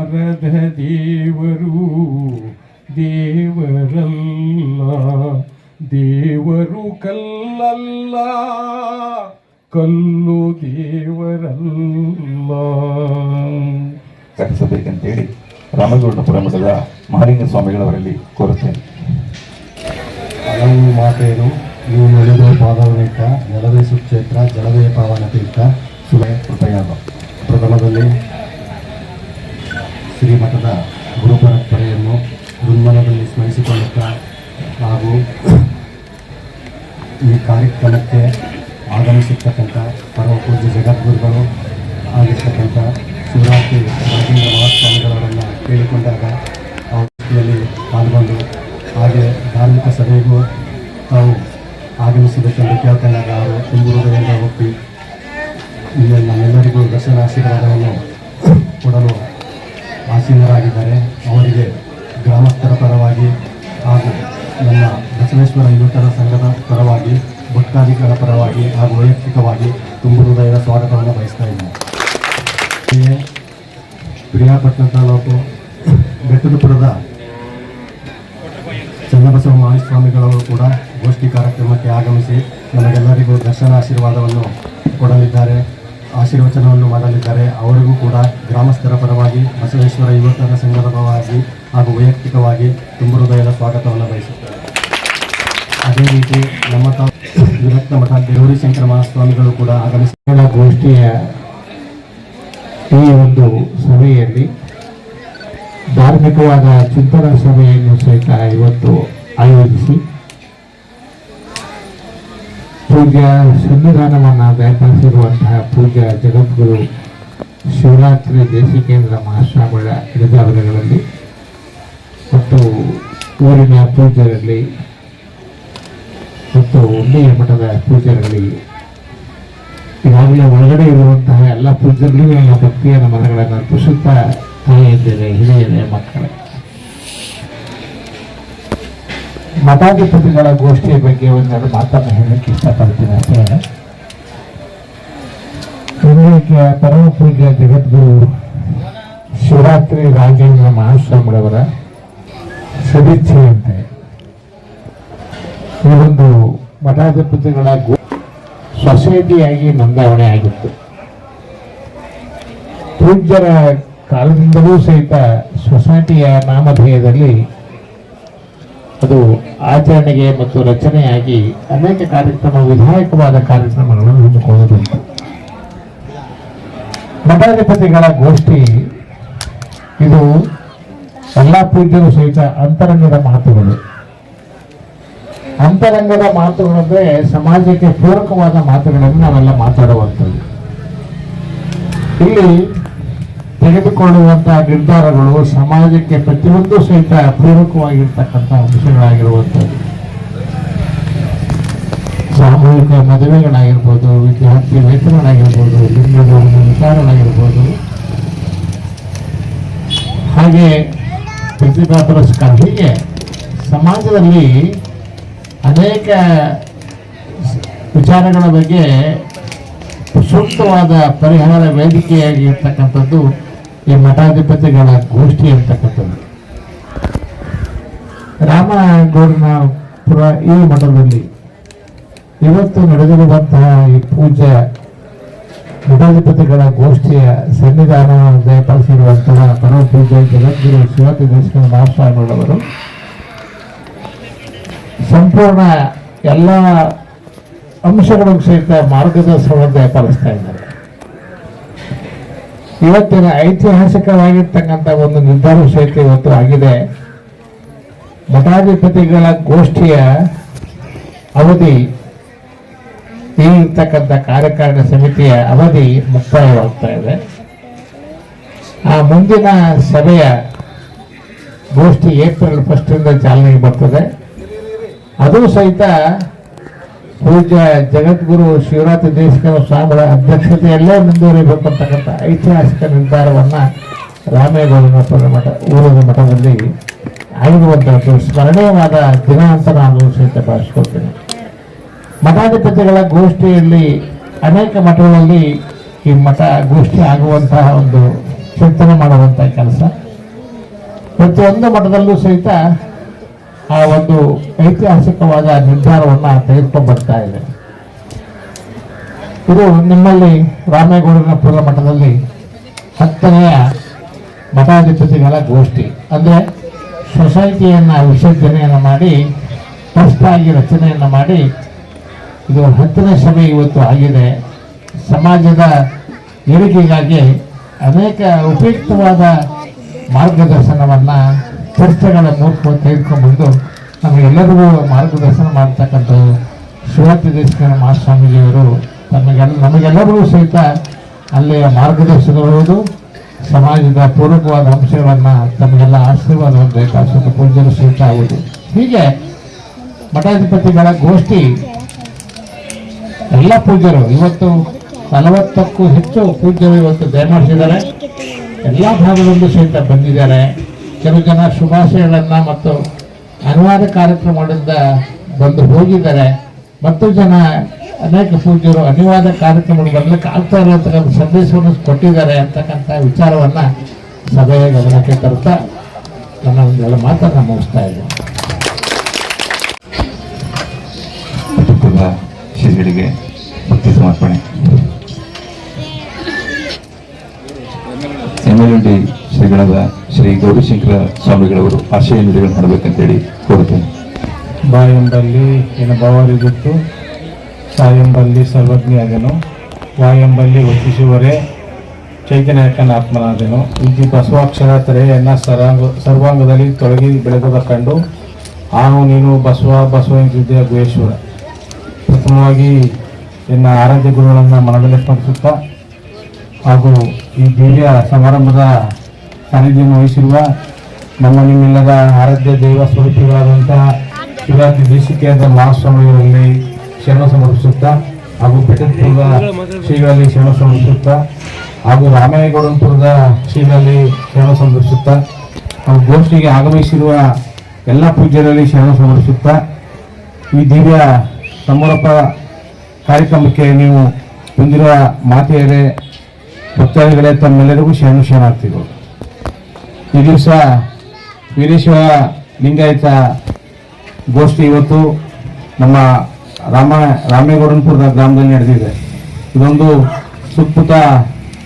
ಮರದ ದೇವರು ದೇವರಲ್ಲ ದೇವರು ಕಲ್ಲಲ್ಲ ಕಲ್ಲು ದೇವರಲ್ಲ. ಕಟ್ಟಿಸಬೇಕಂತೇಳಿ ರಾಮಗೌಡಪುರ ಮಠದ ಮಹಾಲಿಂಗ ಸ್ವಾಮಿಗಳವರಲ್ಲಿ ಕೋರುತ್ತೇನೆ. ಹಲವು ಮಾತೇನು ನೀವು ನಡೆದ ಪಾದವನೇಕ ನೆಲವೇ ಸುಕ್ಷೇತ್ರ ಜಲವೇ ಪಾವನ ತೀರ್ಥ ಸುಲಭ ಪ್ರಯಾಣ ಪ್ರಥಮದಲ್ಲಿ ಶ್ರೀಮಠದ ಗುರುಪರಂಪರೆಯನ್ನು ಪರಂಪರೆಯನ್ನು ಗುರುಮನದಲ್ಲಿ ಸ್ಮರಿಸಿಕೊಳ್ಳುತ್ತಾ ಹಾಗೂ ಈ ಕಾರ್ಯಕ್ರಮಕ್ಕೆ ಆಗಮಿಸಿರ್ತಕ್ಕಂಥ ಪರಮಪೂಜ್ಯ ಜಗದ್ಗುರುಗಳು ಆಗಿರ್ತಕ್ಕಂಥ ಶಿವರಾತ್ರಿ ರಾಜೇಂದ್ರ ಮಹಾಸ್ವಾಮಿಗಳವರನ್ನು ಕೇಳಿಕೊಂಡಾಗ ಅವರಲ್ಲಿ ಪಾಲ್ಗೊಂಡು ಹಾಗೆ ಧಾರ್ಮಿಕ ಸಭೆಗೂ ತಾವು ಆಗಮಿಸಬೇಕೆಂದು ಕೇಳ್ಕೊಂಡಾಗ ಅವರು ತುಂಬ ಹೃದಯದಿಂದ ಒಪ್ಪಿ ನಮ್ಮೆಲ್ಲರಿಗೂ ದರ್ಶನ ಆಶೀರ್ವಾದವನ್ನು ಕೊಡಲು ಆಸೀನರಾಗಿದ್ದಾರೆ. ಅವರಿಗೆ ಗ್ರಾಮಸ್ಥರ ಪರವಾಗಿ ಹಾಗೂ ನಮ್ಮ ಬಸವೇಶ್ವರ ಯುವಕರ ಸಂಘದ ಪರವಾಗಿ ಭಕ್ತಾದಿಗಳ ಪರವಾಗಿ ಹಾಗೂ ವೈಯಕ್ತಿಕವಾಗಿ ತುಂಬ ಹೃದಯದ ಸ್ವಾಗತವನ್ನು ಬಯಸ್ತಾ ಇದ್ದೇನೆ. ಪ್ರಿಯಾಪಟ್ಟಣ ತಾಲೂಕು ಬೆಟ್ಟದಪುರದ ಚನ್ನಬಸವ ಮಹಾಸ್ವಾಮಿಗಳವರು ಕೂಡ ಗೋಷ್ಠಿ ಕಾರ್ಯಕ್ರಮಕ್ಕೆ ಆಗಮಿಸಿ ನಮಗೆಲ್ಲರಿಗೂ ದರ್ಶನ ಆಶೀರ್ವಾದವನ್ನು ಕೊಡಲಿದ್ದಾರೆ. ಆಶೀರ್ವಚನವನ್ನು ಮಾಡಲಿದ್ದಾರೆ. ಅವರಿಗೂ ಕೂಡ ಗ್ರಾಮಸ್ಥರ ಪರವಾಗಿ ಬಸವೇಶ್ವರ ಯುವಕರ ಸಂಘದ ಹಾಗೂ ವೈಯಕ್ತಿಕವಾಗಿ ತುಂಬ ಹೃದಯದ ಸ್ವಾಗತವನ್ನು ಬಯಸುತ್ತಾರೆ ಅದೇ ರೀತಿ ನಮ್ಮ ವಿರಕ್ತ ಮಠ ದೇವರಿ ಶಂಕರ ಮಹಾಸ್ವಾಮಿಗಳು ಕೂಡ ಆಗಮಿಸಿದ ಗೋಷ್ಠಿಯ ಈ ಒಂದು ಸಭೆಯಲ್ಲಿ ಧಾರ್ಮಿಕವಾದ ಚಿಂತನಾ ಸಭೆಯನ್ನು ಸಹಿತ ಇವತ್ತು ಆಯೋಜಿಸಿ ಪೂಜ್ಯ ಸಂವಿಧಾನವನ್ನು ದಯಪಾಲಿಸಿರುವಂತಹ ಪೂಜ್ಯ ಜಗದ್ಗುರು ಶಿವರಾತ್ರಿ ದೇಶಿಕೇಂದ್ರ ಮಹಾಸ್ವಾಮಿಗಳ ಹಿಡಿದಾವರೆಗಳಲ್ಲಿ ಮತ್ತು ಊರಿನ ಪೂಜ್ಯರಲ್ಲಿ ಮತ್ತು ಉಳ್ಳಿಯ ಮಠದ ಪೂಜ್ಯರಲ್ಲಿ ಈಗಾಗಲೇ ಒಳಗಡೆ ಇರುವಂತಹ ಎಲ್ಲ ಪೂಜ್ಯರಿಗೂ ನಮ್ಮ ಭಕ್ತಿಯ ನಮನಗಳನ್ನು ಅರ್ಪಿಸುತ್ತಾ ತಾಯಿಯಂದಿರೆ ಹಿರಿಯರೇ, ಮಕ್ಕಳೇ. ಮಠಾಧಿಪತಿಗಳ ಗೋಷ್ಠಿಯ ಬಗ್ಗೆ ಒಂದೆರಡು ಮಾತನ್ನು ಹೇಳಕ್ಕೆ ಇಷ್ಟಪಡ್ತೀನಿ ಇಂದಿಗೆ ಪರಮ ಪೂಜ್ಯ ಜಗದ್ಗುರು ಶಿವರಾತ್ರಿ ರಾಜೇಂದ್ರ ಮಹಾಸ್ವಾಮಿಗಳವರ ಸದಿಚ್ಛೆಯಂತೆ ಈ ಒಂದು ಮಠಾಧಿಪತಿಗಳ ಸೊಸೈಟಿಯಾಗಿ ನೋಂದಾವಣೆ ಆಗಿತ್ತು. ಪೂಜ್ಯರ ಕಾಲದಿಂದಲೂ ಸಹಿತ ಸೊಸೈಟಿಯ ನಾಮಧೇಯದಲ್ಲಿ ಅದು ಆಚರಣೆಗೆ ಮತ್ತು ರಚನೆಯಾಗಿ ಅನೇಕ ಕಾರ್ಯಕ್ರಮ, ವಿಧಾಯಕವಾದ ಕಾರ್ಯಕ್ರಮಗಳನ್ನು ಹಮ್ಮಿಕೊಳ್ಳುವುದುಂಟು ಮಠಾಧಿಪತಿಗಳ ಗೋಷ್ಠಿ, ಇದು ಎಲ್ಲ ಪೂಜ್ಯರು ಸಹಿತ ಅಂತರಂಗದ ಮಾತುಗಳು ಅಂತರಂಗದ ಮಾತುಗಳಂದ್ರೆ ಸಮಾಜಕ್ಕೆ ಪೂರಕವಾದ ಮಾತುಗಳನ್ನು ನಾವೆಲ್ಲ ಮಾತಾಡುವಂಥದ್ದು. ಇಲ್ಲಿ ತೆಗೆದುಕೊಳ್ಳುವಂತಹ ನಿರ್ಧಾರಗಳು ಸಮಾಜಕ್ಕೆ ಪ್ರತಿಯೊಂದು ಸಹಿತ ಪೂರಕವಾಗಿರ್ತಕ್ಕಂಥ ಅಂಶಗಳಾಗಿರುವಂಥದ್ದು. ಸಾಮೂಹಿಕ ಮದುವೆಗಳಾಗಿರ್ಬೋದು, ವಿದ್ಯಾರ್ಥಿ ವೇತನಗಳಾಗಿರ್ಬೋದು ಲಿಂಗದ ವಿಚಾರಗಳಾಗಿರ್ಬೋದು. ಹಾಗೆ ಪ್ರತಿಭಾ ಪುರಸ್ಕಾರ. ಹೀಗೆ ಸಮಾಜದಲ್ಲಿ ಅನೇಕ ವಿಚಾರಗಳ ಬಗ್ಗೆ ಸೂಕ್ತವಾದ ಪರಿಹಾರ, ವೇದಿಕೆಯಾಗಿರ್ತಕ್ಕಂಥದ್ದು ಈ ಮಠಾಧಿಪತಿಗಳ ಗೋಷ್ಠಿ ಅಂತಕ್ಕಂಥದ್ದು ರಾಮಗೌಡನ ಪುರ ಈ ಮಠದಲ್ಲಿ ಇವತ್ತು ನಡೆದಿರುವಂತಹ ಈ ಪೂಜೆ ಮಠಾಧಿಪತಿಗಳ ಗೋಷ್ಠಿಯ ಸನ್ನಿಧಾನ ಜಯಪಡಿಸಿರುವಂತಹ ಪರಮ ಪೂಜೆ ಜಗದ್ಗುರು ಶಿವತಿ ದೇಶಗಳ ಮಹಾಸ್ವಾಮಿಗಳವರು, ಸಂಪೂರ್ಣ ಎಲ್ಲ ಅಂಶಗಳು ಸಹಿತ ಮಾರ್ಗದರ್ಶನವನ್ನು ದಯಪಾಲಿಸ್ತಾ ಇದ್ದಾರೆ. ಇವತ್ತಿನ ಐತಿಹಾಸಿಕವಾಗಿರ್ತಕ್ಕಂಥ ಒಂದು ನಿರ್ಧಾರ ಸಹಿತ ಇವತ್ತು ಆಗಿದೆ. ಮಠಾಧಿಪತಿಗಳ ಗೋಷ್ಠಿಯ ಅವಧಿ ಇರ್ತಕ್ಕಂಥ ಕಾರ್ಯಕಾರಣ ಸಮಿತಿಯ ಅವಧಿ ಮುಕ್ತಾಯವಾಗ್ತಾ ಇದೆ. ಆ ಮುಂದಿನ ಸಭೆಯ ಗೋಷ್ಠಿ ಏಪ್ರಿಲ್ ಫಸ್ಟಿಂದ ಚಾಲನೆಗೆ ಬರ್ತದೆ. ಅದು ಸಹಿತ ಪೂಜ್ಯ ಜಗದ್ಗುರು ಶಿವರಾತ್ರಿ ದೇಶಕರ ಸ್ವಾಮಿಗಳ ಅಧ್ಯಕ್ಷತೆಯಲ್ಲೇ ಮುಂದುವರಿಬೇಕು ಅಂತಕ್ಕಂಥ ಐತಿಹಾಸಿಕ ನಿರ್ಧಾರವನ್ನ ರಾಮೇಗೌಡನ ಮಠ, ಊರಿನ ಮಠದಲ್ಲಿ ಆಗಿರುವಂತಹ ಸ್ಮರಣೀಯವಾದ ದಿನ ಅಂತ ನಾನು ಸಹಿತ ಭಾವಿಸ್ಕೊಳ್ತೇನೆ. ಮಠಾಧಿಪತಿಗಳ ಗೋಷ್ಠಿಯಲ್ಲಿ, ಅನೇಕ ಮಠಗಳಲ್ಲಿ ಈ ಮಠ ಗೋಷ್ಠಿ ಆಗುವಂತಹ ಒಂದು ಚಿಂತನೆ ಮಾಡುವಂತಹ ಕೆಲಸ. ಪ್ರತಿಯೊಂದು ಮಠದಲ್ಲೂ ಸಹಿತ ಆ ಒಂದು ಐತಿಹಾಸಿಕವಾದ ನಿರ್ಧಾರವನ್ನ ತೆಗೆದುಕೊಂಡು ಬರ್ತಾ ಇದೆ. ಇದು ನಿಮ್ಮಲ್ಲಿ ರಾಮೇಗೌಡನ ಮಠದಲ್ಲಿ ಹತ್ತನೆಯ ಮಠಾಧಿಪತಿಗಳ ಗೋಷ್ಠಿ. ಅಂದ್ರೆ ಸೊಸೈಟಿಯನ್ನ ವಿಸರ್ಜನೆಯನ್ನು ಮಾಡಿ ಫಸ್ಟ್ ಆಗಿ ರಚನೆಯನ್ನು ಮಾಡಿ ಇದು ಹತ್ತನೇ ಸಭೆ ಇವತ್ತು ಆಗಿದೆ. ಸಮಾಜದ ಏಳಿಗೆಗಾಗಿ ಅನೇಕ ಉಪಯುಕ್ತವಾದ ಮಾರ್ಗದರ್ಶನವನ್ನ ಚರ್ಚೆಗಳ ಮೂಲಕ ತೆಗೆದುಕೊಂಡು ನಮಗೆಲ್ಲರಿಗೂ ಮಾರ್ಗದರ್ಶನ ಮಾಡ್ತಕ್ಕಂಥ ಶಿವರಾತ್ರಿ ದೇಶಕರ ಮಹಾಸ್ವಾಮೀಜಿಯವರು ತಮಗೆಲ್ಲ, ನಮಗೆಲ್ಲರಿಗೂ ಸಹಿತ ಅಲ್ಲಿಯ ಮಾರ್ಗದರ್ಶನವಿರುವುದು ಸಮಾಜದ ಪೂರಕವಾದ ಅಂಶಗಳನ್ನು ತಮಗೆಲ್ಲ ಆಶೀರ್ವಾದವನ್ನು ಬೇಕಾದ ಪೂಜ್ಯರು ಸಹಿತ ಆಗುವುದು ಹೀಗೆ ಮಠಾಧಿಪತಿಗಳ ಗೋಷ್ಠಿ ಎಲ್ಲ ಪೂಜ್ಯರು, ಇವತ್ತು ನಲವತ್ತಕ್ಕೂ ಹೆಚ್ಚು ಪೂಜ್ಯರು ಇವತ್ತು ದಯಮಾಡಿಸಿದ್ದಾರೆ ಎಲ್ಲ ಭಾಗದಲ್ಲೂ ಸಹಿತ ಬಂದಿದ್ದಾರೆ. ಕೆಲವು ಜನ ಶುಭಾಶಯಗಳನ್ನು ಮತ್ತು ಅನುವಾದ ಕಾರ್ಯಕ್ರಮಗಳಿಂದ ಬಂದು ಹೋಗಿದ್ದಾರೆ. ಮತ್ತು ಜನ ಅನೇಕ ಪೂಜ್ಯರು ಅನಿವಾರ್ಯ ಕಾರ್ಯಕ್ರಮಗಳು ಬರಲಿಕ್ಕೆ ಆಗ್ತಾ ಇರತಕ್ಕಂಥ ಸಂದೇಶವನ್ನು ಕೊಟ್ಟಿದ್ದಾರೆ ಅಂತಕ್ಕಂಥ ವಿಚಾರವನ್ನು ಸಭೆಯ ಗಮನಕ್ಕೆ ತರ್ತಾ ನನ್ನ ಒಂದೆಲ್ಲ ಮಾತನ್ನು ಮುಗಿಸ್ತಾ ಇದ್ದೀನಿ. ಶ್ರೀಗಳಿಗೆ ಭಕ್ತಿ ಸಮರ್ಪಣೆ. ಎಂ ಎಲ್ ಡಿ ಶ್ರೀಗಳಾದ ಶ್ರೀ ಗೌರಿಶಂಕರ ಸ್ವಾಮಿಗಳವರು ಆಶಯ ನುಡಿಗಳು ಮಾಡಬೇಕಂತೇಳಿ ಕೋರುತ್ತೇನೆ. ಬಾಯಂಬಲ್ಲಿ ಎಂಬಲ್ಲಿ ಎನ ಬವರಿದಿತ್ತು ಸಾ ಎಂಬಲ್ಲಿ ಸರ್ವಜ್ಞಾದನು ವಾ ಎಂಬಲ್ಲಿ ವಂಚಿಸುವರೇ ಚೈತನ್ಯಕನ ಆತ್ಮನಾದನು. ಇಲ್ಲಿ ಬಸವಾಕ್ಷರ ತೆರೆಯನ್ನ ಸರ್ವಾಂಗ, ಸರ್ವಾಂಗದಲ್ಲಿ ತೊಡಗಿ ಬೆಳೆದ ಕಂಡು, ಆನು ನೀನು ಬಸವ ಬಸವ ಎಂದಿದ್ದೆ ಗುಹೇಶ್ವರ. ಪ್ರಥಮವಾಗಿ ಎನ್ನ ಆರಾಧ್ಯ ಗುರುಗಳನ್ನು ಮನದಲ್ಲಿ ಸ್ಮರಿಸುತ್ತಾ ಹಾಗೂ ಈ ದಿವ್ಯ ಸಮಾರಂಭದ ಸಾನ್ನಿಧ್ಯವನ್ನು ವಹಿಸಿರುವ ನಮ್ಮ ನಿಮ್ಮೆಲ್ಲರ ಆರಾಧ್ಯ ದೈವ ಸ್ವರೂಪಿಗಳಾದಂತಹ ಶಿವರಾತ್ರಿ ದೇಶಿಕೆಯಾದ ಮಹಾಸ್ವಾಮಿಗಳಲ್ಲಿ ಶರಣ ಸಮರ್ಪಿಸುತ್ತಾ ಹಾಗೂ ಬೆಟ್ಟಪುರದ ಶ್ರೀಗಳಲ್ಲಿ ಶರಣ ಸಮರ್ಪಿಸುತ್ತಾ ಹಾಗೂ ರಾಮೇಗೌಡನಪುರದ ಶ್ರೀಗಳಲ್ಲಿ ಶರಣ ಸಮರ್ಪಿಸುತ್ತಾ ಹಾಗೂ ಗೋಷ್ಠಿಗೆ ಆಗಮಿಸಿರುವ ಎಲ್ಲ ಪೂಜ್ಯರಲ್ಲಿ ಶರಣ ಸಮರ್ಪಿಸುತ್ತಾ ಈ ದಿವ್ಯ ಸಮಾರೋಪ ಕಾರ್ಯಕ್ರಮಕ್ಕೆ ನೀವು ಹೊಂದಿರುವ ಮಾತೆಯರೇ, ಭಕ್ತಾದಿಗಳೇ, ತಮ್ಮೆಲ್ಲರಿಗೂ ಶರಣು ಶರಣಾರ್ಥಿಗಳು ಈ ದಿವಸ ವೀರೇಶ್ವರ ಲಿಂಗಾಯತ ಗೋಷ್ಠಿ ಇವತ್ತು ನಮ್ಮ ರಾಮ, ರಾಮೇಗೌಡನಪುರದ ಗ್ರಾಮದಲ್ಲಿ ನಡೆದಿದೆ. ಇದೊಂದು ಸುತ್ತಮುತ್ತ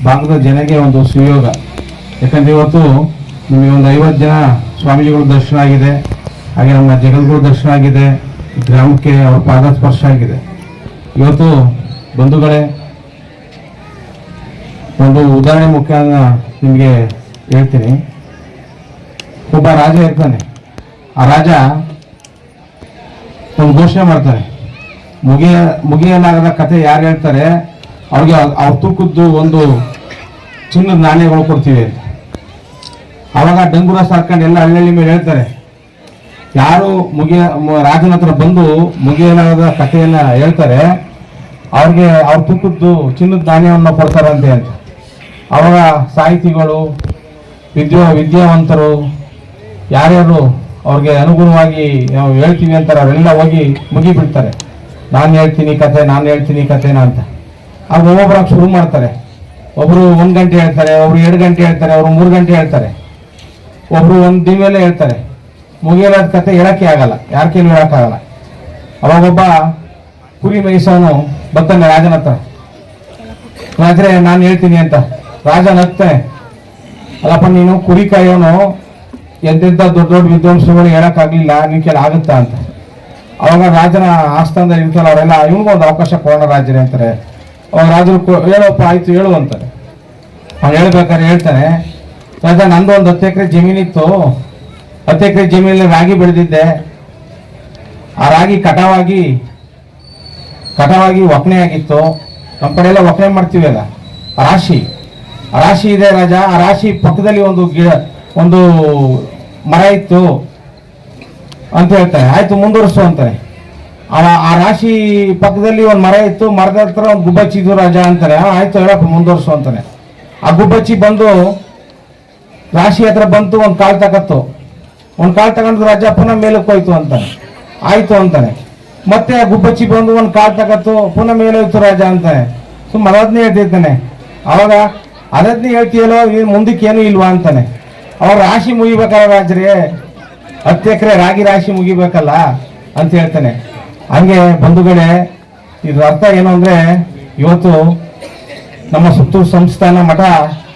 ಭಾಗದ ಜನಗೆ ಒಂದು ಸುಯೋಗ. ಯಾಕಂದ್ರೆ ಇವತ್ತು ನಿಮಗೆ ಒಂದು ಐವತ್ತು ಜನ ಸ್ವಾಮೀಜಿಗಳು ದರ್ಶನ ಆಗಿದೆ. ಹಾಗೆ ನಮ್ಮ ಜಗದ್ಗುರು ದರ್ಶನ ಆಗಿದೆ. ಗ್ರಾಮಕ್ಕೆ ಅವರ ಪಾದ ಸ್ಪರ್ಶ ಆಗಿದೆ. ಇವತ್ತು ಬಂಧುಗಳೇ, ಒಂದು ಉದಾಹರಣೆ ಮುಖ್ಯ ನಿಮಗೆ ಹೇಳ್ತೀನಿ. ಒಬ್ಬ ರಾಜ ಇರ್ತಾನೆ. ಆ ರಾಜ ಒಂದು ಘೋಷಣೆ ಮಾಡ್ತಾರೆ. ಮುಗಿಯ, ಮುಗಿಯಲಾಗದ ಕತೆ ಯಾರು ಹೇಳ್ತಾರೆ, ಅವ್ರಿಗೆ ಅವ್ರ ತೂಕದ್ದು ಒಂದು ಚಿನ್ನದ ನಾಣ್ಯಗಳು ಕೊಡ್ತೀವಿ ಅಂತ. ಅವಾಗ ಡಂಗುರ ಸಾರ್ಕೊಂಡು ಎಲ್ಲ ಹಳ್ಳಿ ಮೇಲೆ ಹೇಳ್ತಾರೆ, ಯಾರು ಮುಗಿಯ ರಾಜನ ಹತ್ರ ಬಂದು ಮುಗಿಯಲಾಗದ ಕಥೆಯನ್ನ ಹೇಳ್ತಾರೆ, ಅವ್ರಿಗೆ ಅವ್ರ ತೂಕದ್ದು ಚಿನ್ನದ ನಾಣ್ಯವನ್ನು ಕೊಡ್ತಾರಂತೆ ಅಂತ. ಅವಾಗ ಸಾಹಿತಿಗಳು, ವಿದ್ಯಾ, ವಿದ್ಯಾವಂತರು ಯಾರ್ಯಾರು ಅವ್ರಿಗೆ ಅನುಗುಣವಾಗಿ ನಾವು ಹೇಳ್ತೀವಿ ಅಂತಾರೆ ಅವರೆಲ್ಲ ಹೋಗಿ ಮುಗಿಬಿಡ್ತಾರೆ. ನಾನು ಹೇಳ್ತೀನಿ ಕತೆ ನಾನು ಹೇಳ್ತೀನಿ ಕತೆನ ಅಂತ. ಆಗ ಒಬ್ಬೊಬ್ಬರಾಗ ಶುರು ಮಾಡ್ತಾರೆ. ಒಬ್ಬರು ಒಂದು ಗಂಟೆ ಹೇಳ್ತಾರೆ, ಒಬ್ರು ಎರಡು ಗಂಟೆ ಹೇಳ್ತಾರೆ ಅವರು ಮೂರು ಗಂಟೆ ಹೇಳ್ತಾರೆ. ಒಬ್ಬರು ಒಂದು ದಿನ ಹೇಳ್ತಾರೆ. ಮುಗಿಯಲಾದ ಕತೆ ಹೇಳೋಕ್ಕೆ ಆಗಲ್ಲ ಯಾರ ಕೈಲೂ ಹೇಳೋಕ್ಕಾಗಲ್ಲ ಅವಾಗ ಒಬ್ಬ ಕುರಿ ಮೇಯಿಸೋನು ಬರ್ತಾನೆ ರಾಜನ ಹತ್ರ, ರಾಜ್ರೆ, ನಾನು ಹೇಳ್ತೀನಿ ಅಂತ. ರಾಜನ ಹತ್ತೆ ಅಲ್ಲಪ್ಪ, ನೀನು ಕುರಿ ಕಾಯೋನು ಎಂತೆಂಥ ದೊಡ್ಡ ದೊಡ್ಡ ವಿದ್ವಾಂಸಗಳು ಹೇಳೋಕ್ಕಾಗಲಿಲ್ಲ ನೀವು ಕೇಳಿ ಆಗುತ್ತಾ ಅಂತ. ಅವಾಗ ರಾಜನ ಆಸ್ಥಾನದಲ್ಲಿ ಇರ್ತಾರೆ ಅವರೆಲ್ಲ ಇವ್ಗೊಂದು ಒಂದು ಅವಕಾಶ ಕೊಡೋಣ ರಾಜರೇ ಅಂತಾರೆ. ಅವಾಗ ರಾಜರು ಹೇಳೋಪ್ಪ, ಆಯ್ತು, ಹೇಳು ಅಂತಾರೆ. ಅವ್ನು ಹೇಳ್ಬೇಕಾದ್ರೆ ಹೇಳ್ತಾನೆ ರಾಜ, ನಂದು ಒಂದು ಹತ್ತು ಎಕರೆ ಜಮೀನಿತ್ತು ಹತ್ತು ಎಕರೆ ಜಮೀನಲ್ಲಿ ರಾಗಿ ಬೆಳೆದಿದ್ದೆ. ಆ ರಾಗಿ ಕಟಾವಾಗಿ ಕಟಾವಾಗಿ ಒಕ್ಕಣೆ ಆಗಿತ್ತು. ನಮ್ಮ ಕಡೆ ಎಲ್ಲ ಒಕ್ಕಣೆ ಮಾಡ್ತೀವಿ ಅಲ್ಲ, ಆ ರಾಶಿ. ರಾಶಿ ಇದೆ ರಾಜ, ಆ ರಾಶಿ ಪಕ್ಕದಲ್ಲಿ ಒಂದು ಗಿಡ, ಒಂದು ಮರ ಇತ್ತು ಅಂತ ಹೇಳ್ತಾರೆ. ಆಯ್ತು, ಮುಂದುವರಿಸು ಅಂತಾರೆ. ಅವ ಆ ರಾಶಿ ಪಕ್ಕದಲ್ಲಿ ಒಂದು ಮರ ಇತ್ತು, ಮರದ ಹತ್ರ ಒಂದು ಗುಬ್ಬಚ್ಚಿ ಇದು ರಾಜ ಅಂತಾರೆ. ಆಯ್ತು ಹೇಳಪ್ಪ, ಮುಂದುವರಿಸು ಅಂತಾನೆ. ಆ ಗುಬ್ಬಚ್ಚಿ ಬಂದು ರಾಶಿ ಹತ್ರ ಬಂತು, ಒಂದು ಕಾಲು ತಗತ್ತು ಒಂದು ಕಾಲು ತಗೊಂಡು ರಾಜ ಪುನಃ ಮೇಲಕ್ಕೆ ಹೋಯ್ತು ಅಂತಾನೆ. ಆಯ್ತು ಅಂತಾನೆ. ಮತ್ತೆ ಆ ಗುಬ್ಬಚ್ಚಿ ಬಂದು ಒಂದು ಕಾಲು ತಗತ್ತು ಪುನಃ ಮೇಲೆ ಹೋಯ್ತು ರಾಜ ಅಂತಾನೆ. ಸುಮ್ಮನೆ ಅದನ್ನೇ ಹೇಳ್ತಿರ್ತಾನೆ. ಅವಾಗ ಅದನ್ನೇ ಹೇಳ್ತೀಯಲ್ಲೋ ಮುಂದಕ್ಕೆ ಏನು ಇಲ್ವಾ ಅಂತಾನೆ. ಅವ್ರ ರಾಶಿ ಮುಗಿಬೇಕಲ್ಲ ರಾಜ್ರಿ? ಹತ್ತು ಎಕರೆ ರಾಗಿ ರಾಶಿ ಮುಗಿಬೇಕಲ್ಲ ಅಂತ ಹೇಳ್ತಾನೆ. ಹಂಗೆ ಬಂಧುಗಳೇ, ಇದ್ರ ಅರ್ಥ ಏನು ಅಂದರೆ ಇವತ್ತು ನಮ್ಮ ಸುತ್ತೂರು ಸಂಸ್ಥಾನ ಮಠ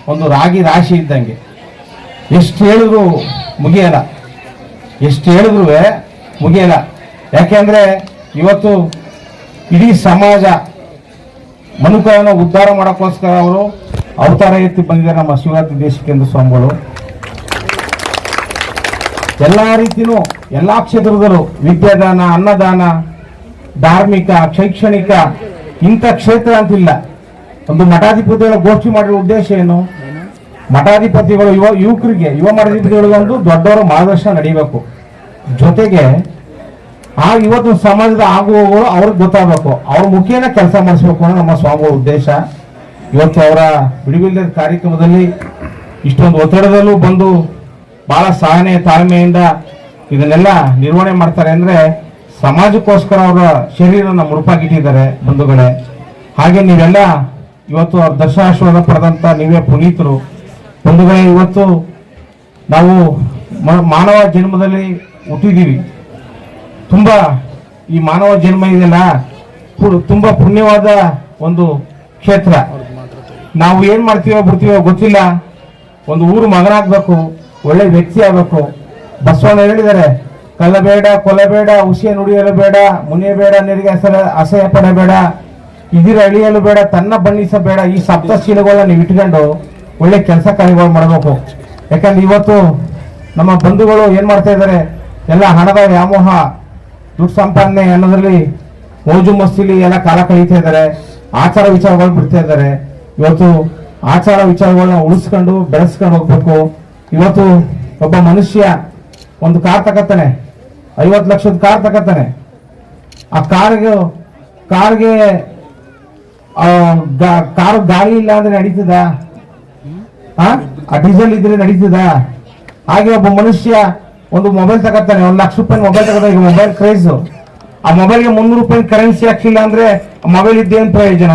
ಒಂದು ರಾಗಿ ರಾಶಿ ಇದ್ದಂಗೆ. ಎಷ್ಟು ಹೇಳಿದ್ರು ಮುಗಿಯಲ್ಲ. ಎಷ್ಟು ಹೇಳಿದ್ರು ಮುಗಿಯಲ್ಲ. ಯಾಕೆಂದ್ರೆ ಇವತ್ತು ಇಡೀ ಸಮಾಜ ಮನುಕರನ್ನು ಉದ್ಧಾರ ಮಾಡೋಕ್ಕೋಸ್ಕರ ಅವರು ಅವತಾರ ಎತ್ತಿ ಬಂದಿದ್ದಾರೆ ನಮ್ಮ ಶಿವರಾತ್ರಿ ದೇಶಿಕೇಂದ್ರ ಸ್ವಾಮಿಗಳು. ಎಲ್ಲಾ ರೀತಿಯೂ ಎಲ್ಲ ಕ್ಷೇತ್ರದಲ್ಲೂ ವಿದ್ಯಾದಾನ, ಅನ್ನದಾನ, ಧಾರ್ಮಿಕ, ಶೈಕ್ಷಣಿಕ, ಇಂಥ ಕ್ಷೇತ್ರ ಅಂತಿಲ್ಲ. ಒಂದು ಮಠಾಧಿಪತಿಗಳ ಗೋಷ್ಠಿ ಮಾಡಿರೋ ಉದ್ದೇಶ ಏನು? ಮಠಾಧಿಪತಿಗಳು, ಯುವ ಯುವಕರಿಗೆ, ಯುವ ಮಠಾಧಿಪತಿಗಳಿಗೆ ಒಂದು ದೊಡ್ಡವರ ಮಾರ್ಗದರ್ಶನ ನಡೀಬೇಕು. ಜೊತೆಗೆ, ಆ ಇವತ್ತು ಸಮಾಜದ ಆಗುವವರು ಅವ್ರಿಗೆ ಗೊತ್ತಾಗಬೇಕು. ಅವ್ರ ಮುಖೇನ ಕೆಲಸ ಮಾಡಿಸ್ಬೇಕು ಅನ್ನೋ ನಮ್ಮ ಸ್ವಾಮಿಗಳ ಉದ್ದೇಶ. ಇವತ್ತು ಅವರ ಬಿಡುವಿಲ್ಲದ ಕಾರ್ಯಕ್ರಮದಲ್ಲಿ ಇಷ್ಟೊಂದು ಒತ್ತಡದಲ್ಲೂ ಬಂದು ಬಹಳ ಸಹನೆ, ತಾಳ್ಮೆಯಿಂದ ಇದನ್ನೆಲ್ಲ ನಿರ್ವಹಣೆ ಮಾಡ್ತಾರೆ ಅಂದ್ರೆ ಸಮಾಜಕ್ಕೋಸ್ಕರ ಅವರ ಶರೀರನ ಮುಡುಪಾಗಿಟ್ಟಿದ್ದಾರೆ ಬಂಧುಗಳೇ. ಹಾಗೆ ನೀವೆಲ್ಲ ಇವತ್ತು ಅವ್ರ ದರ್ಶನಾಶ್ವಾದ ಪಡೆದಂತ ನೀವೇ ಪುನೀತರು. ಬಂಧುಗಳೇ, ಇವತ್ತು ನಾವು ಮಾನವ ಜನ್ಮದಲ್ಲಿ ಹುಟ್ಟಿದೀವಿ ತುಂಬಾ ಈ ಮಾನವ ಜನ್ಮ ಇದೆಯಲ್ಲ ತುಂಬ ತುಂಬಾ ಪುಣ್ಯವಾದ ಒಂದು ಕ್ಷೇತ್ರ. ನಾವು ಏನ್ ಮಾಡ್ತೀವೋ ಬಿಡ್ತೀವೋ ಗೊತ್ತಿಲ್ಲ. ಒಂದು ಊರು ಮಗನಾಗ್ಬೇಕು. ಒಳ್ಳೆ ವ್ಯಕ್ತಿ ಆಗಬೇಕು. ಬಸವಣ್ಣ ಹೇಳಿದ್ದಾರೆ, ಕಲ್ಲಬೇಡ ಕೊಲಬೇಡ ಹುಸಿಯ ನುಡಿಯಲು ಬೇಡ ಮುನಿಯಬೇಡ ನೆರಿಗೆ ಅಸಲ ಅಸಹ್ಯ ಪಡಬೇಡ, ಇದಿರ ಅಳಿಯಲು ಬೇಡ, ತನ್ನ ಬಣ್ಣಿಸಬೇಡ ಈ ಸಪ್ತಶೀಲಗಳನ್ನ ನೀವು ಇಟ್ಕೊಂಡು ಒಳ್ಳೆ ಕೆಲಸ ಕಾರ್ಯಗಳು ಮಾಡಬೇಕು. ಯಾಕಂದ್ರೆ ಇವತ್ತು ನಮ್ಮ ಬಂಧುಗಳು ಏನ್ ಮಾಡ್ತಾ ಇದ್ದಾರೆ, ಎಲ್ಲ ಹಣದ ವ್ಯಾಮೋಹ, ದುಡ್ಡು ಸಂಪಾದನೆ ಅನ್ನೋದ್ರಲ್ಲಿ ಮೋಜು ಮಸ್ತಿಲಿ ಎಲ್ಲ ಕಾಲ ಕಳೀತಾ ಇದ್ದಾರೆ, ಆಚಾರ ವಿಚಾರಗಳು ಬಿಡ್ತಾ ಇದ್ದಾರೆ. ಇವತ್ತು ಆಚಾರ ವಿಚಾರಗಳನ್ನ ಉಳಿಸ್ಕೊಂಡು ಬೆಳೆಸ್ಕೊಂಡು ಹೋಗ್ಬೇಕು. ಇವತ್ತು ಒಬ್ಬ ಮನುಷ್ಯ ಒಂದು ಕಾರ್ ತಗತ್ತಾನೆ ಐವತ್ತು ಲಕ್ಷದ ಕಾರ್ ತಗತ್ತಾನೆ ಆ ಕಾರ್ಗೆ ಕಾರ್ಗೆ ಕಾರು ಗಾಳಿ ಇಲ್ಲ ಅಂದ್ರೆ ನಡೀತದ? ಆ? ಡೀಸೆಲ್ ಇದ್ರೆ ನಡೀತದ? ಹಾಗೆ ಒಬ್ಬ ಮನುಷ್ಯ ಒಂದು ಮೊಬೈಲ್ ತಗತ್ತಾನೆ ಒಂದು ಲಕ್ಷ ರೂಪಾಯಿ ಮೊಬೈಲ್ ತಗೋತಾನೆ. ಈಗ ಮೊಬೈಲ್ ಕ್ರೇಜ್ ಆ ಮೊಬೈಲ್ಗೆ ಮುನ್ನೂರು ರೂಪಾಯಿ ಕರೆನ್ಸಿ ಹಾಕಿಲ್ಲ ಅಂದ್ರೆ ಮೊಬೈಲ್ ಇದ್ದೇನು ಪ್ರಯೋಜನ?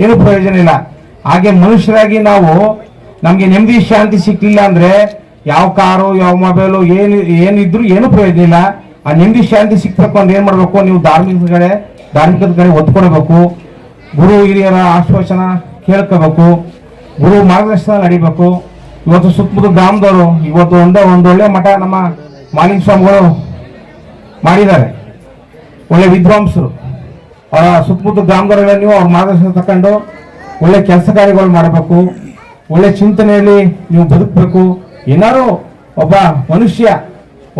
ಏನು ಪ್ರಯೋಜನ ಇಲ್ಲ. ಹಾಗೆ ಮನುಷ್ಯರಾಗಿ ನಾವು ನಮ್ಗೆ ನೆಮ್ಮದಿ, ಶಾಂತಿ ಸಿಕ್ಲಿಲ್ಲ ಅಂದ್ರೆ ಯಾವ ಕಾರು, ಯಾವ ಮೊಬೈಲು, ಏನು, ಏನಿದ್ರು ಏನು ಪ್ರಯೋಜನ ಇಲ್ಲ. ಆ ನೆಮ್ಮದಿ, ಶಾಂತಿ ಸಿಕ್ಬೇಕು ಅಂದ್ರೆ ಏನ್ ಮಾಡ್ಬೇಕು? ನೀವು ಧಾರ್ಮಿಕ ಕಡೆ, ಧಾರ್ಮಿಕದ ಕಡೆ ಒತ್ಕೊಳ್ಬೇಕು. ಗುರು, ಹಿರಿಯರ ಆಶ್ವಾಸನ ಕೇಳ್ಕೋಬೇಕು ಗುರು ಮಾರ್ಗದರ್ಶನ ನಡಿಬೇಕು. ಇವತ್ತು ಸುತ್ತಮುತ್ತ ಗ್ರಾಮದವರು, ಇವತ್ತು ಒಂದೇ, ಒಂದೊಳ್ಳೆ ಮಠ ನಮ್ಮ ಮಾಲಿಂಗ ಸ್ವಾಮಿಗಳು ಮಾಡಿದ್ದಾರೆ. ಒಳ್ಳೆ ವಿದ್ವಾಂಸರು. ಅವರ ಸುತ್ತಮುತ್ತ ಗ್ರಾಮದವರೆಲ್ಲ ನೀವು ಅವ್ರ ಮಾರ್ಗದರ್ಶನ ತಕೊಂಡು ಒಳ್ಳೆ ಕೆಲಸ ಕಾರ್ಯಗಳು ಮಾಡಬೇಕು. ಒಳ್ಳೆ ಚಿಂತನೆಯಲ್ಲಿ ನೀವು ಬದುಕಬೇಕು. ಏನಾರು ಒಬ್ಬ ಮನುಷ್ಯ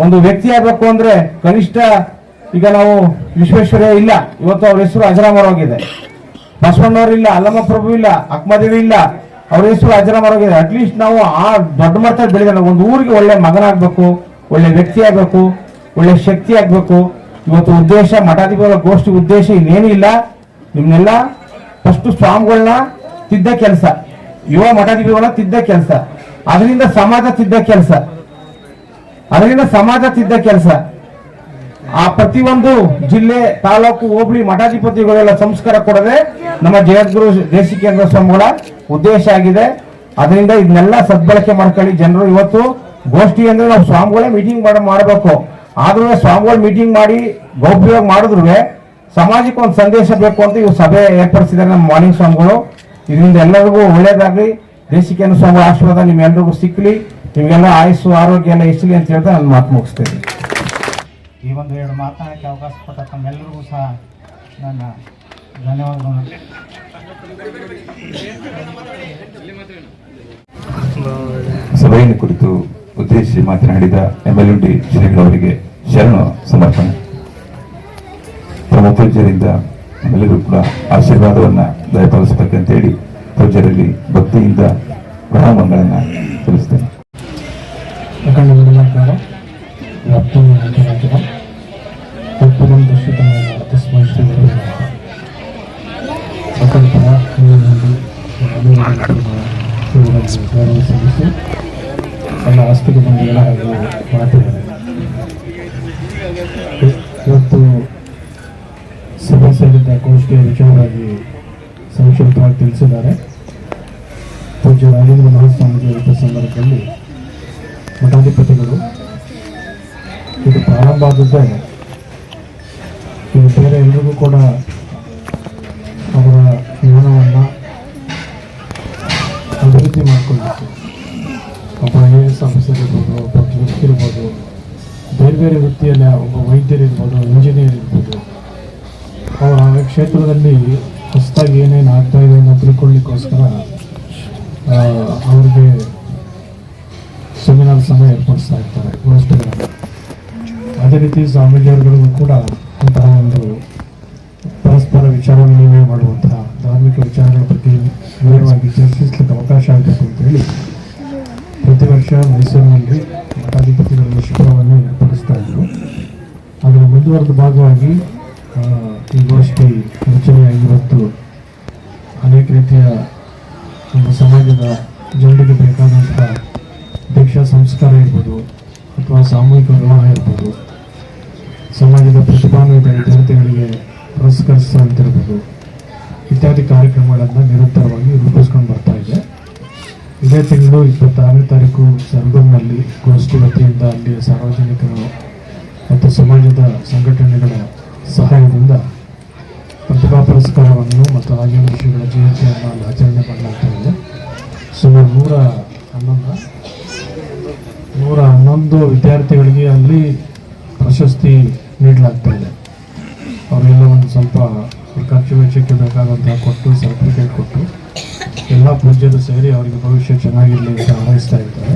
ಒಂದು ವ್ಯಕ್ತಿ ಆಗ್ಬೇಕು ಅಂದ್ರೆ ಕನಿಷ್ಠ ಈಗ ನಾವು ವಿಶ್ವೇಶ್ವರಯ್ಯ ಇಲ್ಲ. ಇವತ್ತು ಅವ್ರ ಹೆಸರು ಅಜರಾಮರವಾಗಿದೆ ಬಸವಣ್ಣವ್ರಿಲ್ಲ ಅಲ್ಲಮ್ಮ ಪ್ರಭು ಇಲ್ಲ, ಅಕ್ಮದೇವಿ ಇಲ್ಲ, ಅವ್ರ ಹೆಸರು ಅಜರಾಮರವಾಗಿದೆ ಅಟ್ಲೀಸ್ಟ್ ನಾವು ಆ ದೊಡ್ಡ ಮಟ್ಟದಲ್ಲಿ ಬೆಳೆದ ಒಂದು ಊರಿಗೆ ಒಳ್ಳೆ ಮಗನಾಗಬೇಕು, ಒಳ್ಳೆ ವ್ಯಕ್ತಿ ಆಗ್ಬೇಕು, ಒಳ್ಳೆ ಶಕ್ತಿ ಆಗ್ಬೇಕು. ಇವತ್ತು ಉದ್ದೇಶ, ಮಠಾಧಿಪತಿಗಳ ಗೋಷ್ಠಿ ಉದ್ದೇಶ ಇನ್ನೇನು ಇಲ್ಲ. ನಿಮ್ನೆಲ್ಲ ಫಸ್ಟ್ ಸ್ವಾಮಿಗಳನ್ನ ತಿದ್ದ ಕೆಲಸ. ಯುವ ಮಠಾಧಿಪತಿಗಳ ತಿದ್ದ ಕೆಲಸ. ಅದರಿಂದ ಸಮಾಜ ತಿದ್ದ ಕೆಲಸ. ಅದರಿಂದ ಸಮಾಜ ತಿದ್ದ ಕೆಲಸ. ಆ ಪ್ರತಿಯೊಂದು ಜಿಲ್ಲೆ, ತಾಲೂಕು, ಹೋಬಳಿ ಮಠಾಧಿಪತಿಗಳೆಲ್ಲ ಸಂಸ್ಕಾರ ಕೊಡದೆ ನಮ್ಮ ಜಗದ್ಗುರು ದೇಶಿಕೇಂದ್ರ ಸ್ವಾಮಿಗಳ ಉದ್ದೇಶ ಆಗಿದೆ. ಅದರಿಂದ ಇದನ್ನೆಲ್ಲ ಸದ್ಬಳಕೆ ಮಾಡ್ಕೊಳ್ಳಿ ಜನರು. ಇವತ್ತು ಗೋಷ್ಠಿ ಅಂದ್ರೆ ನಾವು ಸ್ವಾಮಿಗಳೇ ಮೀಟಿಂಗ್ ಮಾಡ, ಮಾಡಬೇಕು. ಆದ್ರೂ ಸ್ವಾಮಿಗಳು ಮೀಟಿಂಗ್ ಮಾಡಿ ಗೌಪ್ಯವಾಗಿ ಮಾಡಿದ್ರು ಸಮಾಜಕ್ಕೆ ಒಂದು ಸಂದೇಶ ಬೇಕು ಅಂತ ಇವ್ರು ಸಭೆ ಏರ್ಪಡಿಸಿದ್ದಾರೆ ನಮ್ಮ ಮಾರ್ನಿಂಗ್ ಸ್ವಾಮಿಗಳು. ಇದರಿಂದ ಎಲ್ಲರಿಗೂ ಒಳ್ಳೇದಾಗಲಿ ದೇಶಿಕೇಂದ್ರ ಅನುಸಾರ ಆಶೀರ್ವಾದ ನಿಮ್ಮೆಲ್ಲರಿಗೂ ಸಿಕ್ಕಲಿ ನಿಮಗೆಲ್ಲ ಆಯಸ್ಸು ಆರೋಗ್ಯ ಎಲ್ಲ ಹೆಚ್ಚಲಿ ಅಂತ ಹೇಳ್ತಾ ನಾನು ಮಾತು ಮುಗಿಸ್ತೇನೆ. ಈ ಒಂದು ಎರಡು ಮಾತನಾಡಕ್ಕೆ ಅವಕಾಶ ಕೊಟ್ಟ ತಮ್ಮೆಲ್ಲರಿಗೂ ಸಹ ನನ್ನ ಧನ್ಯವಾದಗಳು. ಸಭೆಯನ್ನು ಕುರಿತು ಉದ್ದೇಶಿಸಿ ಮಾತನಾಡಿದ ಎಂಎಲ್ಡಿ ಶ್ರೀಗಳವರಿಗೆ ಶರಣ ಸಮರ್ಪಣೆ. ತಮ್ಮ ಪೂಜ್ಯರಿಂದ ಎಲ್ಲರೂ ಕೂಡ ಆಶೀರ್ವಾದವನ್ನ ದಯಪಾಲಿಸ್ತಕ್ಕಂತ ಹೇಳಿ ಪೂಜರಲ್ಲಿ ಭಕ್ತಿಯಿಂದ ವಿರಾಮಗಳನ್ನು ತಿಳಿಸ್ತೇನೆ. ತನ್ನ ಆಸ್ತಿಗೆ ಬಂದಿಲ್ಲ ಹಾಗೂ ಇವತ್ತು ಸಭೆ ಸೇರಿದ್ದ ಗೋಷ್ಠಿಯ ವಿಚಾರವಾಗಿ ಸಂಕ್ಷಿಪ್ತವಾಗಿ ತಿಳಿಸಿದ್ದಾರೆ. ಪೂಜ್ಯ ರಾಜೇಂದ್ರ ಮಹಾಸ್ವಾಮೀಜಿ ಇದ್ದ ಸಂದರ್ಭದಲ್ಲಿ ಮಠಾಧಿಪತಿಗಳು. ಇದು ಪ್ರಾರಂಭ ಆದದ್ದೇ ಇದು ಬೇರೆ ಎಲ್ರಿಗೂ ಕೂಡ ಅವರ ಜ್ಞಾನವನ್ನು ಅಭಿವೃದ್ಧಿ ಮಾಡಿಕೊಳ್ಬೇಕು. ಒಬ್ಬ ಐ ಎ ಎಸ್ ಆಫೀಸರ್ ಇರ್ಬೋದು, ಒಬ್ಬ ಕ್ಲರ್ಕ್ ಇರ್ಬೋದು, ಬೇರೆ ಬೇರೆ ವೃತ್ತಿಯಲ್ಲಿ ಒಬ್ಬ ವೈದ್ಯರಿರ್ಬೋದು, ಇಂಜಿನಿಯರ್ ಇರ್ಬೋದು. ಅವರ ಕ್ಷೇತ್ರದಲ್ಲಿ ಹೊಸದಾಗಿ ಏನೇನು ಆಗ್ತಾ ಇದೆ ಅನ್ನೋ ತಿಳ್ಕೊಳ್ಳಿಕ್ಕೋಸ್ಕರ ಅವ್ರಿಗೆ ಸೆಮಿನಾರ್ ಸಮಯ ಏರ್ಪಡಿಸ್ತಾ ಇರ್ತಾರೆ ಅದೇ ರೀತಿ ಸ್ವಾಮೀಜಿಯವರುಗಳಿಗೂ ಕೂಡ ಅಂತಹ ಒಂದು ಪರಸ್ಪರ ವಿಚಾರ ವಿನಿಮಯ ಮಾಡುವಂತಹ ಧಾರ್ಮಿಕ ವಿಚಾರಗಳ ಬಗ್ಗೆ ವಿವರವಾಗಿ ಚರ್ಚಿಸಲಿಕ್ಕೆ ಅವಕಾಶ ಆಗಬೇಕು ಅಂತೇಳಿ ಪ್ರತಿ ವರ್ಷ ಮೈಸೂರಿನಲ್ಲಿ ಮಠಾಧಿಪತಿಗಳ ಶಿಬಿರವನ್ನು ಏರ್ಪಡಿಸ್ತಾ ಇದ್ರು. ಅದರ ಮುಂದುವರೆದ ಭಾಗವಾಗಿ ರೀತಿಯ ನಮ್ಮ ಸಮಾಜದ ಜನರಿಗೆ ಬೇಕಾದಂತಹ ದೀಕ್ಷಾ ಸಂಸ್ಕಾರ ಇರ್ಬೋದು ಅಥವಾ ಸಾಮೂಹಿಕ ವಿವಾಹ ಇರ್ಬೋದು, ಸಮಾಜದ ಪ್ರತಿಭಾನ್ವಿತ ವಿದ್ಯಾರ್ಥಿಗಳಿಗೆ ಪುರಸ್ಕರಿಸುವಂತಿರ್ಬೋದು ಇತ್ಯಾದಿ ಕಾರ್ಯಕ್ರಮಗಳನ್ನು ನಿರಂತರವಾಗಿ ರೂಪಿಸ್ಕೊಂಡು ಬರ್ತಾ ಇದೆ. ಇದೇ ತಿಂಗಳು ಇಪ್ಪತ್ತಾರನೇ ತಾರೀಕು ಸರ್ಗೂರಿನಲ್ಲಿ ಗೋಷ್ಠಿ ವತಿಯಿಂದ ಅಲ್ಲಿಯ ಸಾರ್ವಜನಿಕರು ಮತ್ತು ಸಮಾಜದ ಸಂಘಟನೆಗಳ ಸಹಾಯದಿಂದ ಪ್ರತಿಭಾ ಪುರಸ್ಕಾರವನ್ನು ಮತ್ತು ರಾಜೇಂದ್ರ ಶ್ರೀಗಳ ಜಯಂತಿಯನ್ನು ಆಚರಣೆ ಮಾಡಲಾಗ್ತಾ ಇದೆ ಸುಮಾರು ನೂರ ಹನ್ನೊಂದು ನೂರ ಹನ್ನೊಂದು ವಿದ್ಯಾರ್ಥಿಗಳಿಗೆ ಅಲ್ಲಿ ಪ್ರಶಸ್ತಿ ನೀಡಲಾಗ್ತಾ ಇದೆ ಅವರೆಲ್ಲ ಒಂದು ಸ್ವಲ್ಪ ಖರ್ಚು ವೆಚ್ಚಕ್ಕೆ ಬೇಕಾದಂತಹ ಕೊಟ್ಟು ಸರ್ಟಿಫಿಕೇಟ್ ಕೊಟ್ಟು, ಎಲ್ಲ ಪೂಜ್ಯರು ಸೇರಿ ಅವರಿಗೆ ಭವಿಷ್ಯ ಚೆನ್ನಾಗಿರಲಿ ಅಂತ ಹಾರೈಸ್ತಾ ಇದ್ದಾರೆ.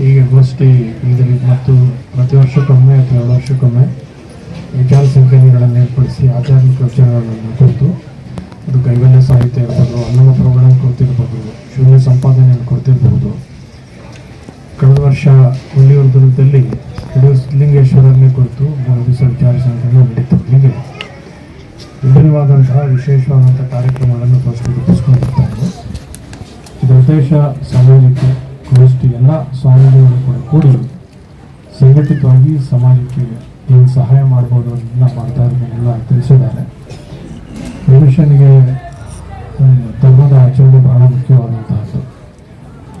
ಹೀಗೆ ಗೋಷ್ಠಿ ಇದರಲ್ಲಿ ಮತ್ತು ಪ್ರತಿ ವರ್ಷಕ್ಕೊಮ್ಮೆ ಅಥವಾ ಎರಡು ವರ್ಷಕ್ಕೊಮ್ಮೆ ವಿಚಾರ ಸಂಕಿರಣಗಳನ್ನು ಏರ್ಪಡಿಸಿ ಆಧ್ಯಾತ್ಮಿಕ ವಿಚಾರಗಳನ್ನು ಕುರಿತು ಅದು ಕೈವಲ್ಯ ಸಾಹಿತ್ಯ ಇರ್ಬೋದು ಅನ್ನಮ ಪ್ರೋಗ್ರಾಮ್ ಕುರಿತಿರ್ಬೋದು ಶೂನ್ಯ ಸಂಪಾದನೆಯನ್ನು ಕೊಡ್ತಿರ್ಬೋದು. ಕಳೆದ ವರ್ಷ ಹುಲಿಯೂರು ದುರ್ಗದಲ್ಲಿ ಸಿದ್ಧಲಿಂಗೇಶ್ವರನ್ನೇ ಕುರಿತು ಮೂರು ದಿವಸ ವಿಚಾರ ಸಂಕಿರಣ ನಡೀತು. ಹೀಗೆ ವಿಭಿನ್ನವಾದಂತಹ ವಿಶೇಷವಾದಂಥ ಕಾರ್ಯಕ್ರಮಗಳನ್ನು ಇದ್ದಾರೆ ಇದರ ಉದ್ದೇಶ ಸಾಮಾಜಿಕ ಗೋಷ್ಠಿ ಎಲ್ಲ ಸ್ವಾಮೀಜಿಗಳು ಕೂಡ ಕೂಡಿ ಸಂಘಟಿತವಾಗಿ ಸಮಾಜಕ್ಕೆ ಏನು ಸಹಾಯ ಮಾಡ್ಬೋದು ಅದನ್ನ ಮಾಡ್ತಾ ಎಲ್ಲ ತಿಳಿಸಿದ್ದಾರೆ. ಮನುಷ್ಯನಿಗೆ ಧರ್ಮದ ಆಚರಣೆ ಬಹಳ ಮುಖ್ಯವಾದಂತಹದ್ದು.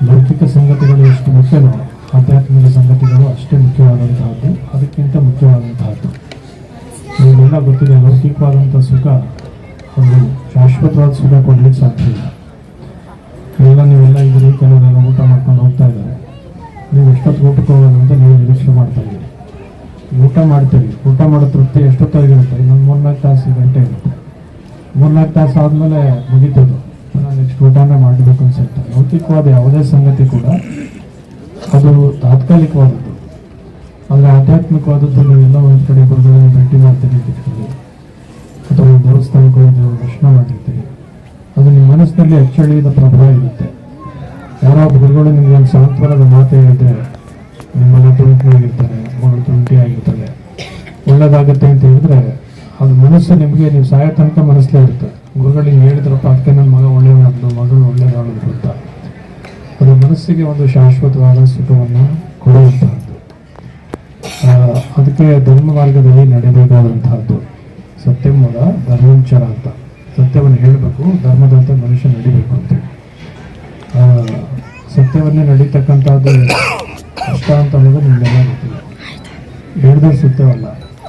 ಭೌತಿಕ ಸಂಗತಿಗಳು ಎಷ್ಟು ಮುಖ್ಯನೋ ಆಧ್ಯಾತ್ಮಿಕ ಸಂಗತಿಗಳು ಅಷ್ಟೇ ಮುಖ್ಯವಾದಂತಹದ್ದು, ಅದಕ್ಕಿಂತ ಮುಖ್ಯವಾದಂತಹದ್ದು. ನಿಮಗೆಲ್ಲ ಗೊತ್ತಿದೆ ಲೌಕಿಕವಾದಂಥ ಸುಖ ಒಂದು ಶಾಶ್ವತವಾದ ಸುಖ ಕೊಡಲಿಕ್ಕೆ ಸಾಧ್ಯ ಇಲ್ಲ. ಎಲ್ಲ ನೀವೆಲ್ಲ ಇದ್ದೀರಿ ಕೆಲವರೆಲ್ಲ ಊಟ ಮಾಡ್ಕೊಂಡು ಹೋಗ್ತಾ ಇದ್ದಾರೆ. ನೀವು ಎಷ್ಟೊತ್ತು ಊಟಕ್ಕೆ ಹೋಗೋದು ಅಂತ ನೀವು ನಿರೀಕ್ಷೆ ಮಾಡ್ತಾ ಇದ್ದೀರಿ. ಊಟ ಮಾಡ್ತೀವಿ. ಊಟ ಮಾಡೋ ತೃಪ್ತಿ ಎಷ್ಟೊತ್ತಾಗಿರುತ್ತೆ ಇನ್ನೊಂದು ಮೂರ್ನಾಲ್ಕು ತಾಸು ಗಂಟೆ ಇರುತ್ತೆ. ಮೂರ್ನಾಲ್ಕು ತಾಸು ಆದಮೇಲೆ ಮುಗಿತದು. ಪುನಃ ನೆಕ್ಸ್ಟ್ ಊಟನೇ ಮಾಡಬೇಕು ಅನ್ಸುತ್ತೆ. ಭೌತಿಕವಾದ ಯಾವುದೇ ಸಂಗತಿ ಕೂಡ ಅದು ತಾತ್ಕಾಲಿಕವಾದದ್ದು. ಆದರೆ ಆಧ್ಯಾತ್ಮಿಕವಾದದ್ದು ನೀವೆಲ್ಲ ಒಂದು ಕಡೆ ಗುರುಗಳನ್ನು ಭೇಟಿ ಮಾಡ್ತೀನಿ ಅಂತ ಇಟ್ಕೊಳ್ಳಿ. ಅಥವಾ ದೇವಸ್ಥಾನಕ್ಕೆ ಹೋಗಿ ದೇವರ ದರ್ಶನ ಮಾಡಿರ್ತೀರಿ. ಅದು ನಿಮ್ಮ ಮನಸ್ಸಿನಲ್ಲಿ ಅಚ್ಚಳಿಯದ ಪ್ರಭಾವ ಇರುತ್ತೆ. ಯಾರೋ ಗುರುಗಳು ನಿಮ್ಗೆ ಒಂದು ಸಾಂತ್ವನದ ಮಾತು ಹೇಳಿದ್ರೆ ನಿಮ್ಮನ್ನ ತುಣುಕಿಯಾಗಿರ್ತಾರೆ ತುಣುಕಿಯಾಗಿರ್ತಾರೆ ಒಳ್ಳೇದಾಗುತ್ತೆ ಅಂತ ಹೇಳಿದ್ರೆ, ಅದು ಮನಸ್ಸು ನಿಮಗೆ, ನೀವು ಸಾಯೋ ತನಕ ಮನಸ್ಸಲ್ಲೇ ಇರುತ್ತೆ. ಗುರುಗಳಿಗೆ ಹೇಳಿದ್ರಪ್ಪ, ಅದಕ್ಕೆ ನನ್ನ ಮಗ ಒಳ್ಳೆಯದಾದ್ರು ಮಗಳು ಒಳ್ಳೆಯದಾದ್ರು ಅಂತ. ಅದು ಮನಸ್ಸಿಗೆ ಒಂದು ಶಾಶ್ವತವಾದ ಸುಖವನ್ನು ಕೊಡುವಂತಹದ್ದು. ಅದಕ್ಕೆ ಧರ್ಮ ಮಾರ್ಗದಲ್ಲಿ ನಡೆಯಬೇಕಾದಂತಹದ್ದು ಸತ್ಯಮೂಲ ಧರ್ಮಂಚರ ಅಂತ. ಸತ್ಯವನ್ನು ಹೇಳಬೇಕು, ಧರ್ಮದಂತೆ ಮನುಷ್ಯ ನಡಿಬೇಕು ಅಂತ. ಸತ್ಯವನ್ನೇ ನಡೀತಕ್ಕಂಥದ್ದು ಕಷ್ಟ ಅಂತ ಅನ್ನೋದು ನಿಮಗೆಲ್ಲ ಹೇಳಿದ್ರೆ ಸತ್ಯವಲ್ಲ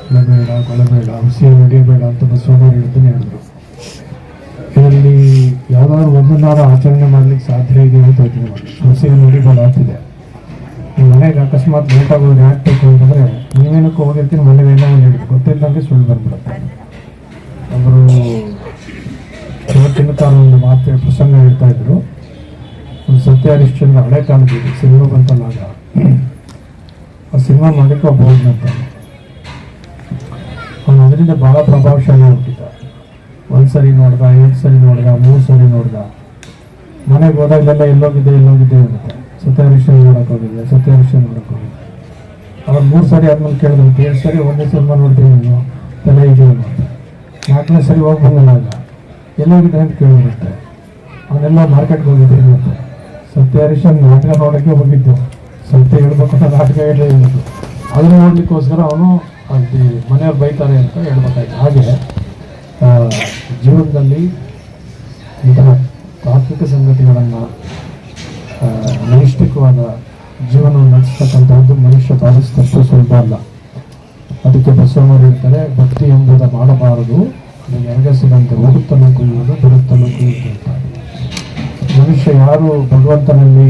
ಕೊಳಬೇಡ ಕೊಳಬೇಡ ಹುಸಿ ನಡೆಯಬೇಡ ಅಂತ ಬಸವಣ್ಣ ಹೇಳ್ತಾನೆ ಹೇಳಿದ್ರು ಇದರಲ್ಲಿ ಯಾವ್ದಾದ್ರು ಒಂದನ್ನಾರು ಆಚರಣೆ ಮಾಡ್ಲಿಕ್ಕೆ ಸಾಧ್ಯ ಇದೆ ಅಂತ ಯೋಚನೆ ಮಾಡಿ ಹುಸಿ ನುಡಿಬೇಡ ಅಂತಿದೆ. ನಿಮ್ಮ ಮನೆಗೆ ಅಕಸ್ಮಾತ್ ಬೇಕಾಗೋ ಆಗೋದು ಹಾಕ್ಬೇಕು ಅಂತಂದ್ರೆ ನೀವೇನಕ್ಕೆ ಹೋಗಿರ್ತೀನಿ ಮನೆಗೆ ಏನೋ ಒಂದು ಹೇಳಿದ್ರು. ಗೊತ್ತಿಲ್ಲದಂಗೆ ಸುಳ್ಳು ಬಂದ್ಬಿಡುತ್ತೆ. ಅವರು ಇವತ್ತಿನ ತಾನು ಒಂದು ಮಾತು ಪ್ರಸಂಗ ಹೇಳ್ತಾ ಇದ್ರು. ಒಂದು ಸತ್ಯ ಹರಿಶ್ಚಂದ್ರ ಹಳೆ ಕಾಲದಲ್ಲಿ ಸಿನಿಮಾ ಆ ಸಿನಿಮಾ ಮಾಡಲಿಕ್ಕೆ ಒಬ್ಬ ಅಂತ ಅವನು ಅದರಿಂದ ಬಹಳ ಪ್ರಭಾವಶಾಲಿ ಆಗ್ತಿದ್ದ ಒಂದು ಸರಿ ನೋಡ್ದ ಎರಡು ಸರಿ ನೋಡ್ದ ಮೂರು ಸರಿ ನೋಡ್ದ. ಮನೆಗೆ ಹೋದಾಗಲೆಲ್ಲ ಎಲ್ಲೋಗಿದ್ದೆ ಎಲ್ಲೋಗಿದ್ದೆ ಅಂತ ಸತ್ಯ ಹರಿಶ್ಚಂದ್ರ ನೋಡಕ್ ಹೋಗಿದ್ದೆ ಸತ್ಯ ಹರಿಶ್ಚಂದ್ರ ನೋಡಕ್ ಹೋಗಿದ್ದೆ. ಅವ್ರು ಮೂರು ಸರಿ ಆದ್ಮೇಲೆ ಕೇಳಿದ್ರು ಎರಡು ಸರಿ ಒಂದೇ ಸಿನಿಮಾ ನೋಡ್ತೀನಿ ನೀನು? ತಲೆ ಇದೆಯಲ್ಲ ನಾಲ್ಕನೇ ಸರಿ ಹೋಗಿ ಬಂದಾಗ ಎಲ್ಲೋಗಿದ್ದೆ ಅಂತ ಕೇಳಿರುತ್ತೆ ಅವನ್ನೆಲ್ಲ ಮಾರ್ಕೆಟ್ಗೆ ಹೋಗಿದ್ದೆ ಅಂತ ಸತ್ಯ ಹರಿಶನ್ ನಾಟಕ ನೋಡೋಕ್ಕೆ ಹೋಗಿದ್ದು. ಸತ್ಯ ಹೇಳ್ಬೇಕು ಅಂತ ನಾಟಕ ಹೇಳಿ ಹೇಳಿದ್ದು ಅದನ್ನ ನೋಡ್ಲಿಕ್ಕೋಸ್ಕರ ಅವನು ಅಲ್ಲಿ ಮನೆಯವ್ರು ಬೈತಾರೆ ಅಂತ ಹೇಳ್ಬೇಕಾಯ್ತು. ಹಾಗೆ ಜೀವನದಲ್ಲಿ ಇಂತಹ ತಾತ್ವಿಕ ಸಂಗತಿಗಳನ್ನು ನೈಷ್ಠಿಕವಾದ ಜೀವನವನ್ನು ನಡೆಸ್ತಕ್ಕಂಥದ್ದು ಮನುಷ್ಯ ಪಾಲಿಸಿದಷ್ಟು ಸುಲಭ ಅಲ್ಲ. ಅದಕ್ಕೆ ಬಸವಣ್ಣರು ಹೇಳ್ತಾರೆ, ಭಕ್ತಿ ಎಂಬುದ ಮಾಡಬಾರದು. ನಿಮಗೆ ಎರಗಸಿದಂತೆ ಹೋಗುತ್ತಲೂ ಕುಯ್ಯುವುದು ಬಿಡುತ್ತಲೂ ಕುಯ್ಯುವುದು ಅಂತ. ಮನುಷ್ಯ ಯಾರು ಭಗವಂತನಲ್ಲಿ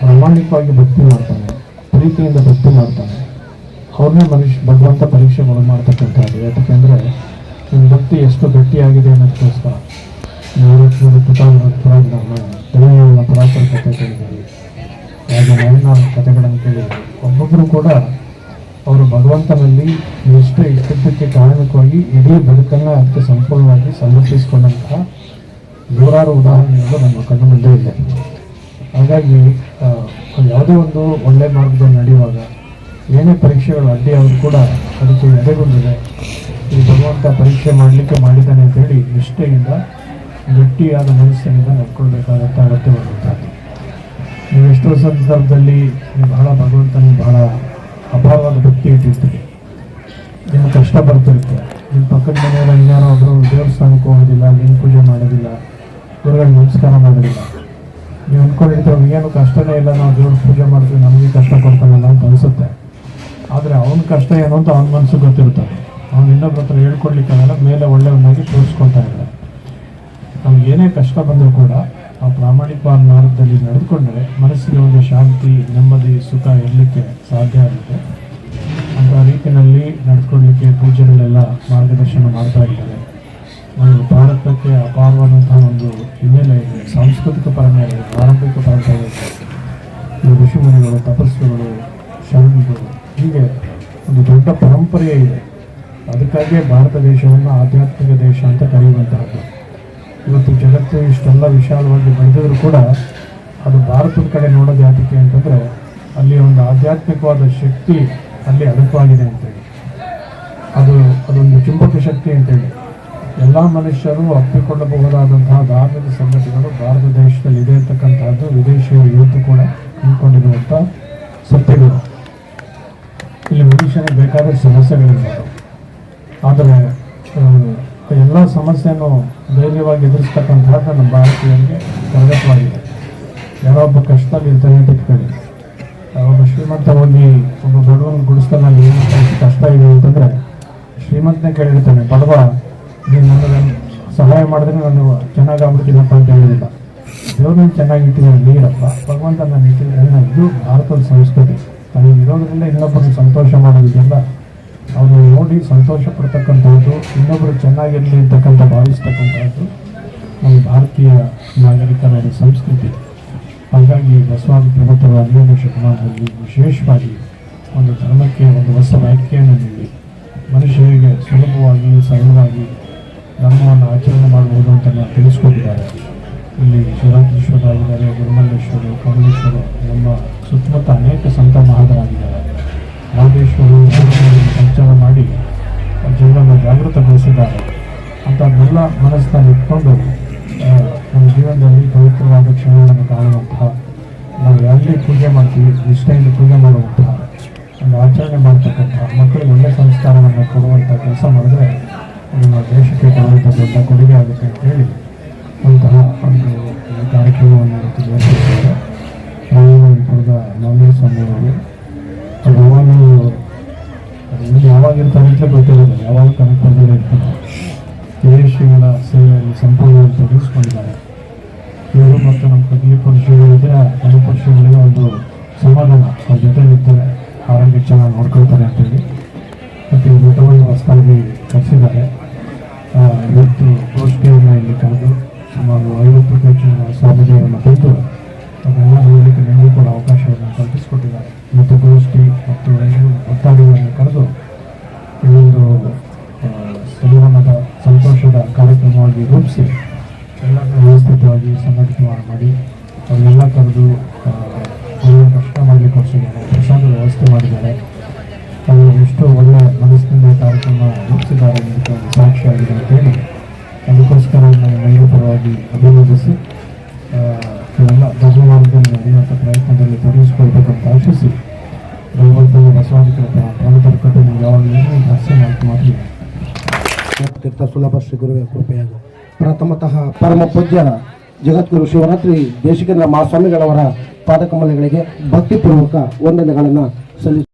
ಪ್ರಾಮಾಣಿಕವಾಗಿ ಭಕ್ತಿ ಮಾಡ್ತಾನೆ, ಪ್ರೀತಿಯಿಂದ ಭಕ್ತಿ ಮಾಡ್ತಾನೆ. ಅವ್ರನ್ನೇ ಮನುಷ್ಯ, ಭಗವಂತ ಪರೀಕ್ಷೆಗಳು ಮಾಡ್ತಕ್ಕಂಥದ್ದು ಯಾಕಂದರೆ ನಿಮ್ಮ ಭಕ್ತಿ ಎಷ್ಟು ಗಟ್ಟಿಯಾಗಿದೆ ಅನ್ನೋದಕ್ಕೋಸ್ಕರ ಪುಟಾಣ ಪುರಾಣ ತೆಲಂಗಾಣ ಪುರಾತನ ಕಥೆ ಕೇಳಿದ್ದೀವಿ ಹಾಗೆ ಕಥೆಗಳನ್ನು ಕೇಳಿದ್ದೀವಿ ಒಬ್ಬೊಬ್ಬರು ಕೂಡ ಅವರು ಭಗವಂತನಲ್ಲಿ ಎಷ್ಟು ಇಷ್ಟಕ್ಕೆ ಕಾರಣಕ್ಕಾಗಿ ಇಡೀ ಬದುಕನ್ನು ಅದಕ್ಕೆ ಸಂಪೂರ್ಣವಾಗಿ ಸಮರ್ಪಿಸಿಕೊಂಡಂತಹ ನೂರಾರು ಉದಾಹರಣೆಗಳು ನಮ್ಮ ಕಣ್ಣು ಮುಂದೆ ಇದೆ. ಹಾಗಾಗಿ ಯಾವುದೇ ಒಂದು ಒಳ್ಳೆ ಮಾರ್ಗದಲ್ಲಿ ನಡೆಯುವಾಗ ಏನೇ ಪರೀಕ್ಷೆಗಳು ಅಡ್ಡಿಯಾದರೂ ಕೂಡ ಅದಕ್ಕೆ ಎದೆಗೊಂಡಿದೆ ಈ ಭಗವಂತ ಪರೀಕ್ಷೆ ಮಾಡಲಿಕ್ಕೆ ಮಾಡಿದ್ದಾನೆ ಅಂತೇಳಿ ನಿಷ್ಠೆಯಿಂದ, ಗಟ್ಟಿಯಾದ ಮನಸ್ಸಿನಿಂದ ನಡ್ಕೊಳ್ಬೇಕಾದಂಥ ಅಗತ್ಯವಾದಂಥದ್ದು ನೀವು ಎಷ್ಟೋ ಸಂದರ್ಭದಲ್ಲಿ ನೀವು ಬಹಳ ಭಗವಂತನಿಗೆ ಬಹಳ ಅಪಾರವಾದ ಭಕ್ತಿ ಇಟ್ಟಿರ್ತೀರಿ. ನಿಮ್ಮ ಕಷ್ಟ ಬರ್ತಿರುತ್ತೆ. ನಿಮ್ಮ ಪಕ್ಕದ ಮನೆಯವರ ಇನ್ಯಾರೋ ಒಬ್ಬರು ದೇವಸ್ಥಾನಕ್ಕೆ ಹೋಗೋದಿಲ್ಲ ಏನು ಪೂಜೆ ಮಾಡೋದಿಲ್ಲ, ಗುರುಗಳಿಗೆ ನಮಸ್ಕಾರ ಮಾಡೋದಿಲ್ಲ. ನೀವು ಅಂದ್ಕೊಂಡಿರ್ತೀವಿ ಏನು ಕಷ್ಟನೇ ಇಲ್ಲ, ನಾವು ದೇವ್ರ ಪೂಜೆ ಮಾಡ್ತೀವಿ, ನಮಗೆ ಕಷ್ಟ ಕೊಡ್ತಾನಲ್ಲ ಅಂತ ಅನಿಸುತ್ತೆ. ಆದರೆ ಅವನ ಕಷ್ಟ ಏನು ಅಂತ ಅವನ ಮನಸ್ಸು ಗೊತ್ತಿರುತ್ತೆ ಅವ್ನು ಇನ್ನೊಬ್ಬರ ಹತ್ರ ಹೇಳ್ಕೊಡ್ಲಿಕ್ಕಾಗಲ್ಲ ಮೇಲೆ ಒಳ್ಳೆಯವನ್ನಾಗಿ ತೋರಿಸ್ಕೊಳ್ತಾ ಇಲ್ಲ ನಮ್ಗೆ ಏನೇ ಕಷ್ಟ ಬಂದರೂ ಕೂಡ ಆ ಪ್ರಾಮಾಣಿಕ ಮಾರ್ಗದಲ್ಲಿ ನಡೆದುಕೊಂಡ್ರೆ ಮನಸ್ಸಿಗೆ ಒಂದು ಶಾಂತಿ, ನೆಮ್ಮದಿ, ಸುಖ ಇರಲಿಕ್ಕೆ ಸಾಧ್ಯ ಆಗುತ್ತೆ. ಅಂತ ರೀತಿಯಲ್ಲಿ ನಡ್ಕೊಳ್ಳಿಕ್ಕೆ ಪೂಜೆಗಳೆಲ್ಲ ಮಾರ್ಗದರ್ಶನ ಮಾಡ್ತಾ ಇದ್ದಾರೆ. ಒಂದು ಭಾರತಕ್ಕೆ ಅಪಾರವಾದಂತಹ ಒಂದು ಹಿನ್ನೆಲೆ ಇದೆ. ಸಾಂಸ್ಕೃತಿಕ ಪರಂಪರೆ ಇದೆ ಆರಂಭಿಕ ಪರಂಪರೆ, ಈ ಋಷಿಮುನಿಗಳು ತಪಸ್ಸುಗಳು ಶರಣರು, ಹೀಗೆ ಒಂದು ದೊಡ್ಡ ಪರಂಪರೆಯೇ ಇದೆ. ಅದಕ್ಕಾಗಿಯೇ ಭಾರತ ದೇಶವನ್ನು ಆಧ್ಯಾತ್ಮಿಕ ದೇಶ ಅಂತ ಕರೆಯುವಂತಹದ್ದು. ಇವತ್ತು ಜಗತ್ತು ಇಷ್ಟೆಲ್ಲ ವಿಶಾಲವಾಗಿ ಬೆಳೆದಿದ್ರು ಕೂಡ ಅದು ಭಾರತದ ಕಡೆ ನೋಡೋದು ಯಾತಕ್ಕೆ ಅಂತಂದರೆ ಅಲ್ಲಿ ಒಂದು ಆಧ್ಯಾತ್ಮಿಕವಾದ ಶಕ್ತಿ ಅಲ್ಲಿ ಅಡಕವಾಗಿದೆ ಅಂತೇಳಿ. ಅದು ಅದೊಂದು ಚುಂಬಕ ಶಕ್ತಿ ಅಂತೇಳಿ. ಎಲ್ಲ ಮನುಷ್ಯರು ಒಪ್ಪಿಕೊಳ್ಳಬಹುದಾದಂತಹ ಧಾರ್ಮಿಕ ಸಂಗತಿಗಳು ಭಾರತ ದೇಶದಲ್ಲಿ ಇದೆ ಅಂತಕ್ಕಂತಹದ್ದು ವಿದೇಶಿಯರು ಇವತ್ತು ಕೂಡ ಅಂದ್ಕೊಂಡಿರುವಂಥ ಸತ್ಯಗಳು ಇಲ್ಲಿ ಮನುಷ್ಯನಿಗೆ ಬೇಕಾದ ಸಮಸ್ಯೆಗಳಿರ್ಬೋದು ಆದರೆ ಎಲ್ಲ ಸಮಸ್ಯೆಯನ್ನು ಧೈರ್ಯವಾಗಿ ಎದುರಿಸ್ತಕ್ಕಂತಹದ್ದು ನಮ್ಮ ಭಾರತೀಯರಿಗೆ ಪ್ರಗತವಾಗಿದೆ ಯಾರೋ ಒಬ್ಬ ಕಷ್ಟದಲ್ಲಿ ಇಟ್ಕೊಳ್ಳಿ. ಒಬ್ಬ ಶ್ರೀಮಂತ ಹೋಗಿ ಒಬ್ಬ ಬಡವನ ಗುಡಿಸ್ತಾನಲ್ಲಿ ಏನು ಕಷ್ಟ ಇದೆ ಅಂತಂದರೆ ಶ್ರೀಮಂತನೇ ಕೇಳಿರ್ತಾನೆ, ಬಡವ ನನಗೆ ಸಹಾಯ ಮಾಡಿದ್ರೆ ನಾನು ಚೆನ್ನಾಗಾಗ್ಬಿಡ್ತೀನಪ್ಪ ಅಂತ ಹೇಳಿಲ್ಲ ದೇವ್ರನ್ನ ಚೆನ್ನಾಗಿ ಇಟ್ಟಿದ್ದಾರೆ ನೀರಪ್ಪ ಭಗವಂತ ನಾನು ಇಟ್ಟಿದ್ದಾನೆ ಇದು ಭಾರತದ ಸಂಸ್ಕೃತಿ. ನನಗೆ ಇರೋದ್ರಿಂದ ಇನ್ನೊಬ್ಬರಿಗೆ ಸಂತೋಷ ಮಾಡೋದಿಲ್ಲ ಅವರು ನೋಡಿ ಸಂತೋಷ ಪಡ್ತಕ್ಕಂಥದ್ದು ಇನ್ನೊಬ್ಬರು ಚೆನ್ನಾಗಿರಲಿ ಅಂತಕ್ಕಂಥ ಭಾವಿಸ್ತಕ್ಕಂಥದ್ದು ನಮ್ಮ ಭಾರತೀಯ ನಾಗರಿಕರ ಸಂಸ್ಕೃತಿ. ಹಾಗಾಗಿ ಬಸವಾದಿ ಪ್ರಭುತ್ವ ಹದಿನೈದು ಶತಮಾನದಲ್ಲಿ ವಿಶೇಷವಾಗಿ ಒಂದು ಧರ್ಮಕ್ಕೆ, ಒಂದು ಹೊಸ ವ್ಯಾಖ್ಯೆಯನ್ನು ನೀಡಿ ಮನುಷ್ಯರಿಗೆ ಸುಲಭವಾಗಿ, ಸರಳವಾಗಿ ಧರ್ಮವನ್ನು ಆಚರಣೆ ಮಾಡಬಹುದು ಅಂತ ನಾವು ತಿಳಿಸ್ಕೊಂಡಿದ್ದಾರೆ. ಇಲ್ಲಿ ಶಿವರಾತ್ರೀಶ್ವರಾಗಿದ್ದಾರೆ ಗುರುಮಲ್ಲೇಶ್ವರು, ಕಮಲೇಶ್ವರು ನಮ್ಮ ಸುತ್ತಮುತ್ತ ಅನೇಕ ಸಂತ ಮಹಾದರಾಗಿದ್ದಾರೆ. ಮಹದೇಶ್ವರು ಸಂಚಾರ ಮಾಡಿ ಜನರನ್ನು ಜಾಗೃತಗೊಳಿಸಿದ್ದಾರೆ. ಅಂಥದ್ದೆಲ್ಲ ಮನಸ್ಸಿನಲ್ಲಿ ಇಟ್ಕೊಂಡು ನಮ್ಮ ಜೀವನದಲ್ಲಿ ಪವಿತ್ರವಾದ ಕ್ಷಣಗಳನ್ನು ಕಾಣುವಂತಹ, ನಾವು ಎಲ್ಲಿ ಪೂಜೆ ಮಾಡ್ತೀವಿ, ನಿಷ್ಠೆಯಿಂದ ಪೂಜೆ ಮಾಡುವಂತಹ, ಒಂದು ಆಚರಣೆ ಮಾಡ್ತಕ್ಕಂಥ ಮಕ್ಕಳಿಗೆ ಒಳ್ಳೆಯ ಸಂಸ್ಕಾರವನ್ನು ಕೊಡುವಂಥ ಕೆಲಸ ಮಾಡಿದ್ರೆ ನಮ್ಮ ದೇಶಕ್ಕೆ ಬಂದಂಥ ದೊಡ್ಡ ಕೊಡುಗೆ ಆಗುತ್ತೆ ಅಂತ ಹೇಳಿ ಅಂತಹ ಒಂದು ಕಾರ್ಯಕ್ರಮವನ್ನು ಇವತ್ತು ಪುರದ ಮಾಮೂಲಿ ಸ್ವಾಮಿಯವರು ಅದು ಯಾವಾಗಲೂ ಅದು ಇಲ್ಲಿ ಯಾವಾಗ ಇರ್ತಾರೆ ಅಂತಲೇ ಗೊತ್ತಿರೋದು ಯಾವಾಗ ಕನಕಪುರದಲ್ಲೇ ಇರ್ತಾರೆ ವಿದೇಶಿಗಳ ಸೇವೆಯಲ್ಲಿ ಸಂಪೂರ್ಣವಾಗಿ ತೊಡಗಿಸ್ಕೊಂಡಿದ್ದಾರೆ ಇವರು ಮತ್ತು ನಮ್ಮ ಶ್ರೀಗಳಿದ್ರೆ ಅದು ಶ್ರೀಗಳಿಗೆ ಒಂದು ಸಮಾಧಾನ ಅವ್ರ ಜೊತೆ ಇರ್ತಾರೆ ಆರೋಗ್ಯ ಚೆನ್ನಾಗಿ ನೋಡ್ಕೊಳ್ತಾರೆ ಅಂತೇಳಿ ಮತ್ತು ಈ ಊಟವನ್ನು ಹೊಸದಾಗಿ ಕರೆಸಿದ್ದಾರೆ ಇವತ್ತು ಗೋಷ್ಠಿಯನ್ನು ಇಲ್ಲಿ ಕರೆದು ಸುಮಾರು ಐವತ್ತಕ್ಕೂ ಹೆಚ್ಚಿನ ಸ್ವಾಮೀಜಿಯವರನ್ನು ಕುರಿತು ಅದೆಲ್ಲ ನೋಡಲಿಕ್ಕೆ ನಿಮಗೂ ಕೂಡ ಅವಕಾಶವನ್ನು ಕಲ್ಪಿಸಿಕೊಟ್ಟಿದ್ದಾರೆ. ಮತ್ತು ಗೋಷ್ಠಿ ಮತ್ತು ಐದು ಒತ್ತಾಡಿಗಳನ್ನು ಕರೆದು ಈ ಒಂದು ಸಂಭ್ರಮದ ಸಂತೋಷದ ಕಾರ್ಯಕ್ರಮವಾಗಿ ರೂಪಿಸಿ, ಎಲ್ಲರನ್ನೂ ವ್ಯವಸ್ಥಿತವಾಗಿ ಸಂಘಟಿತ ಮಾಡಿ, ಅವನ್ನೆಲ್ಲ ಕರೆದು ಮನಸ್ಸಿನಿಂದ ಅಂತ ಒಂದು ಸಾಕ್ಷಿಯಾಗಿದೆ ಅಂತೇಳಿ ಅದಕ್ಕೋಸ್ಕರ ನಾನು ಪರವಾಗಿ ಅಭಿನಂದಿಸಿ ಎಲ್ಲ ಬಹುಮಾನದಲ್ಲಿ ನಡೆಯುವಂಥ ಪ್ರಯತ್ನದಲ್ಲಿ ತೊಡಗಿಸಿಕೊಳ್ಬೇಕಂತ ಆಶಿಸಿ ಬಸವಾದಿಗಳ ಪ್ರಾಣದ ಕಟ್ಟು ಯಾವಾಗಲೂ ಹಾಸ್ಯ ಮಾತು ಮಾತ್ರ ತೀರ್ಥ ಸುಲಭ ಶ್ರೀ ಗುರುವೇ ಕೃಪೆಯಾಗು. ಪ್ರಥಮತಃ ಪರಮ ಪೂಜ್ಯ ಜಗದ್ಗುರು ಶಿವರಾತ್ರಿ ದೇಶಿಕೇಂದ್ರ ಮಹಾಸ್ವಾಮಿಗಳವರ ಪಾದಕಮಲಗಳಿಗೆ ಭಕ್ತಿಪೂರ್ವಕ ವಂದನೆಗಳನ್ನು ಸಲ್ಲಿಸಿ